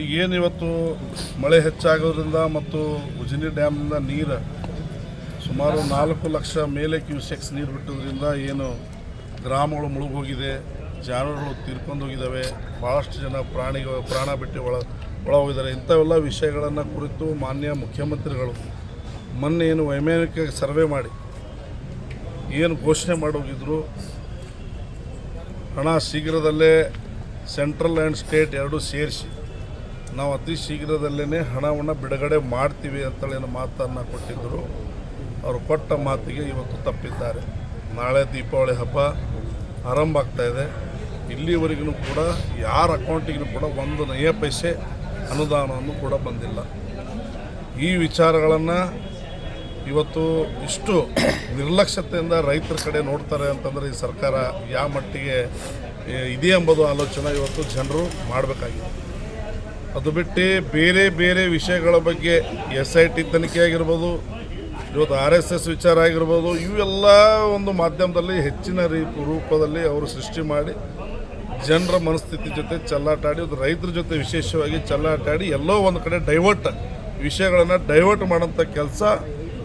ಈಗ ಏನು ಇವತ್ತು ಮಳೆ ಹೆಚ್ಚಾಗೋದ್ರಿಂದ ಮತ್ತು ಉಜಿನಿ ಡ್ಯಾಮ್ನಿಂದ ನೀರು ಸುಮಾರು ನಾಲ್ಕು ಲಕ್ಷ ಮೇಲೆ ಕ್ಯೂಸೆಕ್ಸ್ ನೀರು ಬಿಟ್ಟೋದ್ರಿಂದ ಏನು ಗ್ರಾಮಗಳು ಮುಳುಗೋಗಿದೆ, ಜಾನುವಾರುಗಳು ತೀರ್ಕೊಂಡು ಹೋಗಿದ್ದಾವೆ ಭಾಳಷ್ಟು ಜನ ಪ್ರಾಣಿ ಪ್ರಾಣ ಬಿಟ್ಟು ಒಳ ಒಳ ಹೋಗಿದ್ದಾರೆ ಇಂಥವೆಲ್ಲ ವಿಷಯಗಳನ್ನು ಕುರಿತು ಮಾನ್ಯ ಮುಖ್ಯಮಂತ್ರಿಗಳು ಮೊನ್ನೆ ಏನು ವೈಮಾನಿಕ ಸರ್ವೆ ಮಾಡಿ, ಏನು ಘೋಷಣೆ ಮಾಡೋಗಿದ್ರು, ಹಣ ಶೀಘ್ರದಲ್ಲೇ ಸೆಂಟ್ರಲ್ ಆ್ಯಂಡ್ ಸ್ಟೇಟ್ ಎರಡೂ ಸೇರಿಸಿ ನಾವು ಅತಿ ಶೀಘ್ರದಲ್ಲೇ ಹಣವನ್ನು ಬಿಡುಗಡೆ ಮಾಡ್ತೀವಿ ಅಂತೇಳಿ ಮಾತನ್ನು ಕೊಟ್ಟಿದ್ದರು ಅವರು ಕೊಟ್ಟ ಮಾತಿಗೆ ಇವತ್ತು ತಪ್ಪಿದ್ದಾರೆ. ನಾಳೆ ದೀಪಾವಳಿ ಹಬ್ಬ ಆರಂಭ ಆಗ್ತಾಯಿದೆ ಇಲ್ಲಿವರೆಗೂ ಕೂಡ ಯಾರ ಅಕೌಂಟಿಗೂ ಕೂಡ ಒಂದು ನಯ ಪೈಸೆ ಅನುದಾನವನ್ನು ಕೂಡ ಬಂದಿಲ್ಲ. ಈ ವಿಚಾರಗಳನ್ನು ಇವತ್ತು ಇಷ್ಟು ನಿರ್ಲಕ್ಷ್ಯತೆಯಿಂದ ರೈತರ ಕಡೆ ನೋಡ್ತಾರೆ ಅಂತಂದರೆ ಈ ಸರ್ಕಾರ ಯಾವ ಮಟ್ಟಿಗೆ ಇದೆ ಎಂಬುದು ಆಲೋಚನೆ ಇವತ್ತು ಜನರು ಮಾಡಬೇಕಾಗಿದೆ. ಅದು ಬಿಟ್ಟು ಬೇರೆ ಬೇರೆ ವಿಷಯಗಳ ಬಗ್ಗೆ ಎಸ್ ಐ ಟಿ ತನಿಖೆ ಆಗಿರ್ಬೋದು, ಇವತ್ತು ಆರ್ ಎಸ್ ಎಸ್ ವಿಚಾರ ಆಗಿರ್ಬೋದು, ಇವೆಲ್ಲ ಒಂದು ಮಾಧ್ಯಮದಲ್ಲಿ ಹೆಚ್ಚಿನ ರೀತಿ ರೂಪದಲ್ಲಿ ಅವರು ಸೃಷ್ಟಿ ಮಾಡಿ ಜನರ ಮನಸ್ಥಿತಿ ಜೊತೆ ಚಲ್ಲಾಟಾಡಿ, ಒಂದು ರೈತರ ಜೊತೆ ವಿಶೇಷವಾಗಿ ಚಲ್ಲಾಟಾಡಿ ಎಲ್ಲೋ ಒಂದು ಕಡೆ ಡೈವರ್ಟ್ ವಿಷಯಗಳನ್ನು ಡೈವರ್ಟ್ ಮಾಡೋಂಥ ಕೆಲಸ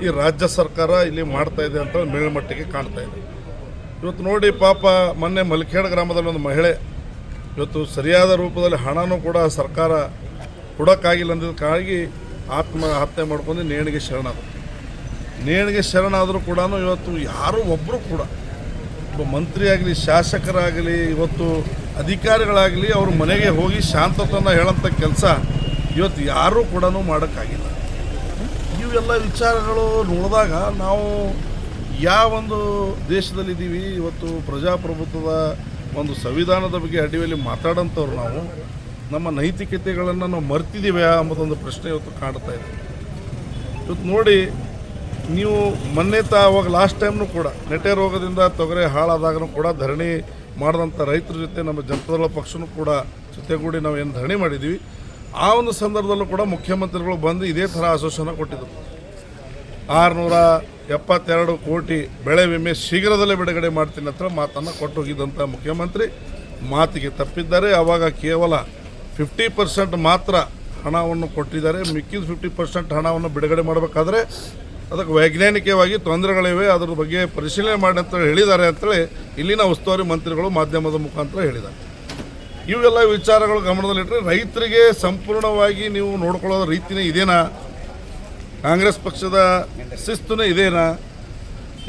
ಈ ರಾಜ್ಯ ಸರ್ಕಾರ ಇಲ್ಲಿ ಮಾಡ್ತಾ ಇದೆ ಅಂತ ಮೇಲ್ಮಟ್ಟಿಗೆ ಕಾಣ್ತಾ ಇದೆ. ಇವತ್ತು ನೋಡಿ ಪಾಪ ಮೊನ್ನೆ ಮಲ್ಕೇಡ್ ಗ್ರಾಮದಲ್ಲಿ ಒಂದು ಮಹಿಳೆ ಇವತ್ತು ಸರಿಯಾದ ರೂಪದಲ್ಲಿ ಹಣನೂ ಕೂಡ ಸರ್ಕಾರ ಕೊಡೋಕ್ಕಾಗಿಲ್ಲ ಕಾರಣಿಗೆ ಆತ್ಮಹತ್ಯೆ ಮಾಡ್ಕೊಂಡು ನೇಣಿಗೆ ಶರಣಾದರು ನೇಣಿಗೆ ಶರಣಾದರೂ ಕೂಡ ಇವತ್ತು ಯಾರೂ ಒಬ್ಬರು ಕೂಡ, ಒಬ್ಬ ಮಂತ್ರಿ ಆಗಲಿ ಶಾಸಕರಾಗಲಿ, ಇವತ್ತು ಅಧಿಕಾರಿಗಳಾಗಲಿ ಅವ್ರ ಮನೆಗೆ ಹೋಗಿ ಶಾಂತತನ ಹೇಳೋಂಥ ಕೆಲಸ ಇವತ್ತು ಯಾರೂ ಕೂಡ ಮಾಡೋಕ್ಕಾಗಿಲ್ಲ. ಇವೆಲ್ಲ ವಿಚಾರಗಳು ನೋಡಿದಾಗ ನಾವು ಯಾವ ಒಂದು ದೇಶದಲ್ಲಿದ್ದೀವಿ, ಇವತ್ತು ಪ್ರಜಾಪ್ರಭುತ್ವದ ಒಂದು ಸಂವಿಧಾನದ ಬಗ್ಗೆ ಅಡಿಯಲ್ಲಿ ಮಾತಾಡೋಂಥವ್ರು ನಾವು, ನಮ್ಮ ನೈತಿಕತೆಗಳನ್ನು ನಾವು ಮರ್ತಿದ್ದೀವಿ ಅನ್ನೋದೊಂದು ಪ್ರಶ್ನೆ ಇವತ್ತು ಕಾಡ್ತಾ ಇದೆ. ಇವತ್ತು ನೋಡಿ, ನೀವು ಮೊನ್ನೆ ತ ಅವಾಗ ಲಾಸ್ಟ್ ಟೈಮ್ನೂ ಕೂಡ ನೆಟೆ ರೋಗದಿಂದ ತೊಗರೆ ಹಾಳಾದಾಗನೂ ಕೂಡ ಧರಣಿ ಮಾಡಿದಂಥ ರೈತರ ಜೊತೆ ನಮ್ಮ ಜನತಾದಳ ಪಕ್ಷನೂ ಕೂಡ ಜೊತೆಗೂಡಿ ನಾವು ಏನು ಧರಣಿ ಮಾಡಿದ್ದೀವಿ ಆ ಒಂದು ಸಂದರ್ಭದಲ್ಲೂ ಕೂಡ ಮುಖ್ಯಮಂತ್ರಿಗಳು ಬಂದು ಇದೇ ಥರ ಆಶ್ವಾಸನ ಕೊಟ್ಟಿದ್ದರು ಆರುನೂರ ಎಪ್ಪತ್ತೆರಡು ಕೋಟಿ ಬೆಳೆ ವಿಮೆ ಶೀಘ್ರದಲ್ಲೇ ಬಿಡುಗಡೆ ಮಾಡ್ತೀನಿ ಅಂತ ಮಾತನ್ನು ಕೊಟ್ಟು ಹೋಗಿದ್ದಂಥ ಮುಖ್ಯಮಂತ್ರಿ ಮಾತಿಗೆ ತಪ್ಪಿದ್ದಾರೆ. ಆವಾಗ ಕೇವಲ ಫಿಫ್ಟಿ ಪರ್ಸೆಂಟ್ ಮಾತ್ರ ಹಣವನ್ನು ಕೊಟ್ಟಿದ್ದಾರೆ. ಮಿಕ್ಕಿದ ಫಿಫ್ಟಿ ಪರ್ಸೆಂಟ್ ಹಣವನ್ನು ಬಿಡುಗಡೆ ಮಾಡಬೇಕಾದ್ರೆ ಅದಕ್ಕೆ ವೈಜ್ಞಾನಿಕವಾಗಿ ತೊಂದರೆಗಳಿವೆ. ಅದ್ರ ಬಗ್ಗೆ ಪರಿಶೀಲನೆ ಮಾಡಿ ಅಂತ ಹೇಳಿದ್ದಾರೆ ಅಂತೇಳಿ ಇಲ್ಲಿನ ಉಸ್ತುವಾರಿ ಮಂತ್ರಿಗಳು ಮಾಧ್ಯಮದ ಮುಖಾಂತರ ಹೇಳಿದ್ದಾರೆ. ಇವೆಲ್ಲ ವಿಚಾರಗಳು ಗಮನದಲ್ಲಿಟ್ಟರೆ ರೈತರಿಗೆ ಸಂಪೂರ್ಣವಾಗಿ ನೀವು ನೋಡ್ಕೊಳ್ಳೋ ರೀತಿನೇ ಇದೇನಾ? ಕಾಂಗ್ರೆಸ್ ಪಕ್ಷದ ಶಿಸ್ತುನೇ ಇದೇನಾ?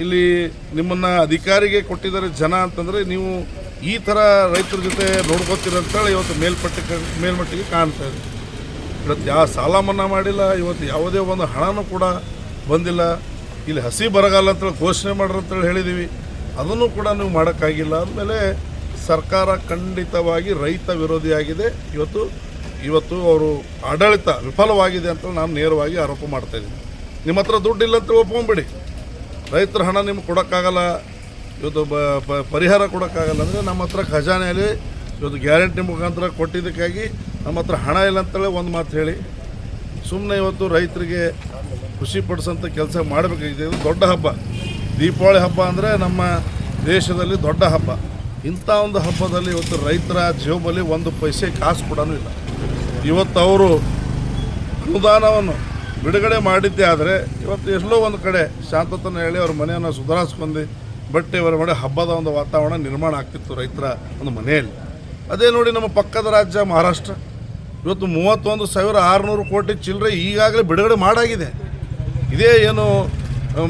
ಇಲ್ಲಿ ನಿಮ್ಮನ್ನು ಅಧಿಕಾರಿಗೆ ಕೊಟ್ಟಿದ್ದಾರೆ ಜನ ಅಂತಂದರೆ ನೀವು ಈ ಥರ ರೈತರ ಜೊತೆ ನೋಡ್ಕೋತೀರಂತೇಳಿ ಇವತ್ತು ಮೇಲ್ಪಟ್ಟ ಮೇಲ್ಮಟ್ಟಿಗೆ ಕಾಣ್ತಾ ಇದೆ. ಇವತ್ತು ಯಾವ ಸಾಲ ಮನ್ನಾ ಮಾಡಿಲ್ಲ, ಇವತ್ತು ಯಾವುದೇ ಒಂದು ಹಣನೂ ಕೂಡ ಬಂದಿಲ್ಲ. ಇಲ್ಲಿ ಹಸಿ ಬರಗಾಲ ಅಂತೇಳಿ ಘೋಷಣೆ ಮಾಡ್ರಿ ಅಂತೇಳಿ ಹೇಳಿದ್ದೀವಿ ಅದನ್ನು ಕೂಡ ನೀವು ಮಾಡೋಕ್ಕಾಗಿಲ್ಲ. ಅಂದಮೇಲೆ ಸರ್ಕಾರ ಖಂಡಿತವಾಗಿ ರೈತ ವಿರೋಧಿಯಾಗಿದೆ. ಇವತ್ತು ಇವತ್ತು ಅವರು ಆಡಳಿತ ವಿಫಲವಾಗಿದೆ ಅಂತ ನಾನು ನೇರವಾಗಿ ಆರೋಪ ಮಾಡ್ತಾ ಇದ್ದೀನಿ. ನಿಮ್ಮ ಹತ್ರ ದುಡ್ಡು ಇಲ್ಲ ಅಂತ ಒಪ್ಕೊಂಬಿಡಿ. ರೈತರ ಹಣ ನಿಮ್ಗೆ ಕೊಡೋಕ್ಕಾಗಲ್ಲ, ಇವತ್ತು ಬ ಪರಿಹಾರ ಕೊಡೋಕ್ಕಾಗಲ್ಲ ಅಂದರೆ ನಮ್ಮ ಹತ್ರ ಖಜಾನೆಯಲ್ಲಿ ಇವತ್ತು ಗ್ಯಾರಂಟಿ ಮುಖಾಂತರ ಕೊಟ್ಟಿದ್ದಕ್ಕಾಗಿ ನಮ್ಮ ಹತ್ರ ಹಣ ಇಲ್ಲ ಅಂತೇಳಿ ಒಂದು ಮಾತು ಹೇಳಿ. ಸುಮ್ಮನೆ ಇವತ್ತು ರೈತರಿಗೆ ಖುಷಿ ಪಡಿಸೋಂಥ ಕೆಲಸ ಮಾಡಬೇಕಾಗಿದೆ. ಇದು ದೊಡ್ಡ ಹಬ್ಬ. ದೀಪಾವಳಿ ಹಬ್ಬ ಅಂದರೆ ನಮ್ಮ ದೇಶದಲ್ಲಿ ದೊಡ್ಡ ಹಬ್ಬ. ಇಂಥ ಒಂದು ಹಬ್ಬದಲ್ಲಿ ಇವತ್ತು ರೈತರ ಜೇಬಲ್ಲಿ ಒಂದು ಪೈಸೆ ಕಾಸು ಕೂಡ ಇಲ್ಲ. ಇವತ್ತು ಅವರು ಅನುದಾನವನ್ನು ಬಿಡುಗಡೆ ಮಾಡಿದ್ದೇ ಆದರೆ ಇವತ್ತು ಎಷ್ಟೋ ಒಂದು ಕಡೆ ಶಾಂತತನ ಹೇಳಿ ಅವ್ರ ಮನೆಯನ್ನು ಸುಧಾರಿಸ್ಕೊಂಡು ಬಟ್ಟೆ ಇವರ ಮಾಡಿ ಹಬ್ಬದ ಒಂದು ವಾತಾವರಣ ನಿರ್ಮಾಣ ಆಗ್ತಿತ್ತು ರೈತರ ಒಂದು ಮನೆಯಲ್ಲಿ. ಅದೇ ನೋಡಿ ನಮ್ಮ ಪಕ್ಕದ ರಾಜ್ಯ ಮಹಾರಾಷ್ಟ್ರ. ಇವತ್ತು ಮೂವತ್ತೊಂದು ಸಾವಿರ ಆರುನೂರು ಕೋಟಿ ಚಿಲ್ಲರೆ ಈಗಾಗಲೇ ಬಿಡುಗಡೆ ಮಾಡಾಗಿದೆ. ಇದೇ ಏನು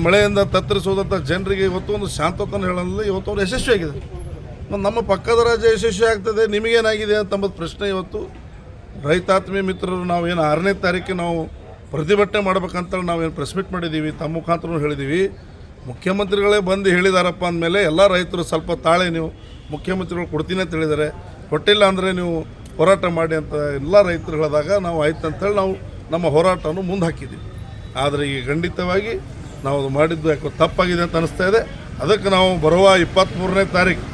ಮಳೆಯಿಂದ ತತ್ತರಿಸುವುದಂಥ ಜನರಿಗೆ ಇವತ್ತು ಒಂದು ಶಾಂತತನ ಹೇಳೋದ್ರಲ್ಲಿ ಇವತ್ತು ಅವರು ಯಶಸ್ವಿಯಾಗಿದೆ ನಮ್ಮ ಪಕ್ಕದ ರಾಜ್ಯ ಯಶಸ್ವಿ ಆಗ್ತದೆ, ನಿಮಗೇನಾಗಿದೆ ಅಂತಂಬುದು ಪ್ರಶ್ನೆ ಇವತ್ತು. ರೈತಾತ್ಮೀಯ ಮಿತ್ರರು, ನಾವು ಏನು ಆರನೇ ತಾರೀಕಿಗೆ ನಾವು ಪ್ರತಿಭಟನೆ ಮಾಡ್ಬೇಕಂತೇಳಿ ನಾವೇನು ಪ್ರೆಸ್ ಮೀಟ್ ಮಾಡಿದ್ದೀವಿ ತಮ್ಮ ಮುಖಾಂತರ ಹೇಳಿದ್ದೀವಿ ಮುಖ್ಯಮಂತ್ರಿಗಳೇ ಬಂದು ಹೇಳಿದಾರಪ್ಪ ಅಂದಮೇಲೆ ಎಲ್ಲ ರೈತರು ಸ್ವಲ್ಪ ತಾಳೆ ನೀವು ಮುಖ್ಯಮಂತ್ರಿಗಳು ಕೊಡ್ತೀನಿ ಅಂತ ಹೇಳಿದ್ದಾರೆ. ಕೊಟ್ಟಿಲ್ಲ ಅಂದರೆ ನೀವು ಹೋರಾಟ ಮಾಡಿ ಅಂತ ಎಲ್ಲ ರೈತರು ಹೇಳಿದಾಗ ನಾವು ಆಯ್ತು ಅಂತೇಳಿ ನಾವು ನಮ್ಮ ಹೋರಾಟವನ್ನು ಮುಂದೆ ಹಾಕಿದ್ದೀವಿ. ಆದರೆ ಈಗ ಖಂಡಿತವಾಗಿ ನಾವು ಅದು ಮಾಡಿದ್ದು ಯಾಕೋ ತಪ್ಪಾಗಿದೆ ಅಂತ ಅನಿಸ್ತಾ ಇದೆ. ಅದಕ್ಕೆ ನಾವು ಬರುವ ಇಪ್ಪತ್ತ್ಮೂರನೇ ತಾರೀಕು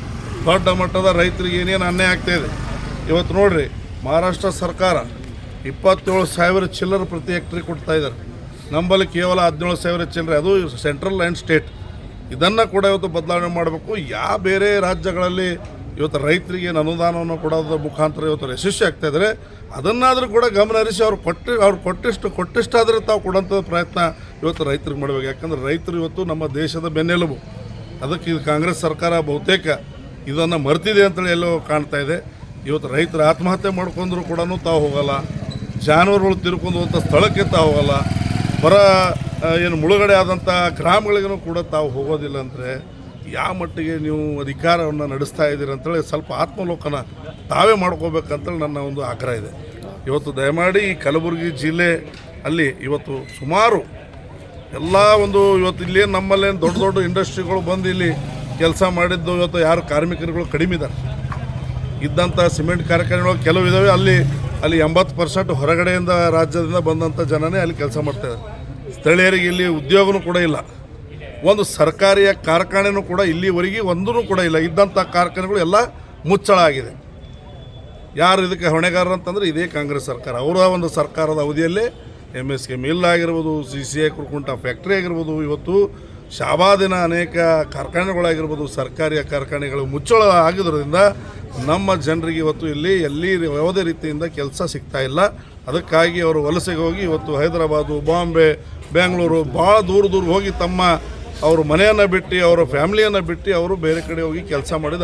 ದೊಡ್ಡ ಮಟ್ಟದ ರೈತರಿಗೆ ಏನೇನು ಅನ್ಯಾಯ ಆಗ್ತಾಯಿದೆ ಇವತ್ತು ನೋಡ್ರಿ ಮಹಾರಾಷ್ಟ್ರ ಸರ್ಕಾರ ಇಪ್ಪತ್ತೇಳು ಸಾವಿರ ಚಿಲ್ಲರ್ ಪ್ರತಿ ಹೆಕ್ಟ್ರಿ ಕೊಡ್ತಾ ಇದ್ದಾರೆ. ನಂಬಲ್ಲಿ ಕೇವಲ ಹದಿನೇಳು ಸಾವಿರ ಚಿಲ್ಲರೆ. ಅದು ಸೆಂಟ್ರಲ್ ಆ್ಯಂಡ್ ಸ್ಟೇಟ್. ಇದನ್ನು ಕೂಡ ಇವತ್ತು ಬದಲಾವಣೆ ಮಾಡಬೇಕು. ಯಾವ ಬೇರೆ ರಾಜ್ಯಗಳಲ್ಲಿ ಇವತ್ತು ರೈತರಿಗೆ ಏನು ಅನುದಾನವನ್ನು ಕೊಡೋದ್ರ ಮುಖಾಂತರ ಇವತ್ತು ಯಶಸ್ವಿ ಆಗ್ತಾ ಇದ್ದಾರೆ. ಅದನ್ನಾದರೂ ಕೂಡ ಗಮನ ಹರಿಸಿ ಅವ್ರು ಕೊಟ್ಟು, ಅವ್ರು ಕೊಟ್ಟಿಷ್ಟು, ಕೊಟ್ಟಿಷ್ಟಾದರೆ ತಾವು ಕೊಡೋಂಥ ಪ್ರಯತ್ನ ಇವತ್ತು ರೈತರಿಗೆ ಮಾಡಬೇಕು. ಯಾಕಂದ್ರೆ ರೈತರು ಇವತ್ತು ನಮ್ಮ ದೇಶದ ಬೆನ್ನೆಲುಬು. ಅದಕ್ಕೆ ಇದು ಕಾಂಗ್ರೆಸ್ ಸರ್ಕಾರ ಬಹುತೇಕ ಇದನ್ನು ಮರ್ತಿದೆ ಅಂತೇಳಿ ಎಲ್ಲೋ ಕಾಣ್ತಾ ಇದೆ. ಇವತ್ತು ರೈತರು ಆತ್ಮಹತ್ಯೆ ಮಾಡ್ಕೊಂಡ್ರು ಕೂಡ ತಾವು ಹೋಗಲ್ಲ. ಜಾನುವಾರುಗಳು ತಿರ್ಕೊಂಡು ಹೋದಂಥ ಸ್ಥಳಕ್ಕೆ ತಾವು ಹೋಗಲ್ಲ. ಹೊರ ಏನು ಮುಳುಗಡೆ ಆದಂಥ ಗ್ರಾಮಗಳಿಗೂ ಕೂಡ ತಾವು ಹೋಗೋದಿಲ್ಲ ಅಂದರೆ ಯಾವ ಮಟ್ಟಿಗೆ ನೀವು ಅಧಿಕಾರವನ್ನು ನಡೆಸ್ತಾ ಇದ್ದೀರಿ ಅಂತೇಳಿ ಸ್ವಲ್ಪ ಆತ್ಮಲೋಕನ ತಾವೇ ಮಾಡ್ಕೋಬೇಕಂತೇಳಿ ನನ್ನ ಒಂದು ಆಗ್ರಹ ಇದೆ. ಇವತ್ತು ದಯಮಾಡಿ ಈ ಕಲಬುರಗಿ ಜಿಲ್ಲೆ ಅಲ್ಲಿ ಇವತ್ತು ಸುಮಾರು ಎಲ್ಲ ಒಂದು ಇವತ್ತು ಇಲ್ಲೇನು ನಮ್ಮಲ್ಲೇನು ದೊಡ್ಡ ದೊಡ್ಡ ಇಂಡಸ್ಟ್ರಿಗಳು ಬಂದು ಇಲ್ಲಿ ಕೆಲಸ ಮಾಡಿದ್ದು ಇವತ್ತು ಯಾರು ಕಾರ್ಮಿಕರುಗಳು ಕಡಿಮೆ ಇದ್ದಾರೆ. ಇದ್ದಂಥ ಸಿಮೆಂಟ್ ಕಾರ್ಖಾನೆಗಳು ಕೆಲವು ಇದ್ದಾವೆ ಅಲ್ಲಿ ಅಲ್ಲಿ ಎಂಬತ್ತು ಪರ್ಸೆಂಟ್ ಹೊರಗಡೆಯಿಂದ ರಾಜ್ಯದಿಂದ ಬಂದಂಥ ಜನನೇ ಅಲ್ಲಿ ಕೆಲಸ ಮಾಡ್ತಾರೆ ಸ್ಥಳೀಯರಿಗೆ ಇಲ್ಲಿ ಉದ್ಯೋಗನೂ ಕೂಡ ಇಲ್ಲ. ಒಂದು ಸರ್ಕಾರಿಯ ಕಾರ್ಖಾನೆನೂ ಕೂಡ ಇಲ್ಲಿವರೆಗೆ ಒಂದೂ ಕೂಡ ಇಲ್ಲ. ಇದ್ದಂಥ ಕಾರ್ಖಾನೆಗಳು ಎಲ್ಲ ಮುಚ್ಚಳ ಆಗಿದೆ. ಯಾರು ಇದಕ್ಕೆ ಹೊಣೆಗಾರರು ಅಂತಂದರೆ ಇದೇ ಕಾಂಗ್ರೆಸ್ ಸರ್ಕಾರ. ಅವರ ಒಂದು ಸರ್ಕಾರದ ಅವಧಿಯಲ್ಲೇ ಎಂ ಎಸ್ ಕೆ ಮಿಲ್ ಆಗಿರ್ಬೋದು C C I Kurkunta factory ಆಗಿರ್ಬೋದು, ಇವತ್ತು ಶಾಬಾದಿನ ಅನೇಕ ಕಾರ್ಖಾನೆಗಳಾಗಿರ್ಬೋದು ಸರ್ಕಾರಿ ಕಾರ್ಖಾನೆಗಳು ಮುಚ್ಚಳ ಆಗಿರೋದ್ರಿಂದ ನಮ್ಮ ಜನರಿಗೆ ಇವತ್ತು ಇಲ್ಲಿ, ಎಲ್ಲಿ ಯಾವುದೇ ರೀತಿಯಿಂದ ಕೆಲಸ ಸಿಗ್ತಾ ಇಲ್ಲ. ಅದಕ್ಕಾಗಿ ಅವರು ವಲಸೆಗೆ ಹೋಗಿ ಇವತ್ತು ಹೈದರಾಬಾದು, ಬಾಂಬೆ, ಬೆಂಗಳೂರು ಭಾಳ ದೂರ ದೂರ ಹೋಗಿ ತಮ್ಮ ಅವರು ಮನೆಯನ್ನು ಬಿಟ್ಟು, ಅವರ ಫ್ಯಾಮಿಲಿಯನ್ನು ಬಿಟ್ಟು ಅವರು ಬೇರೆ ಕಡೆ ಹೋಗಿ ಕೆಲಸ ಮಾಡಿದ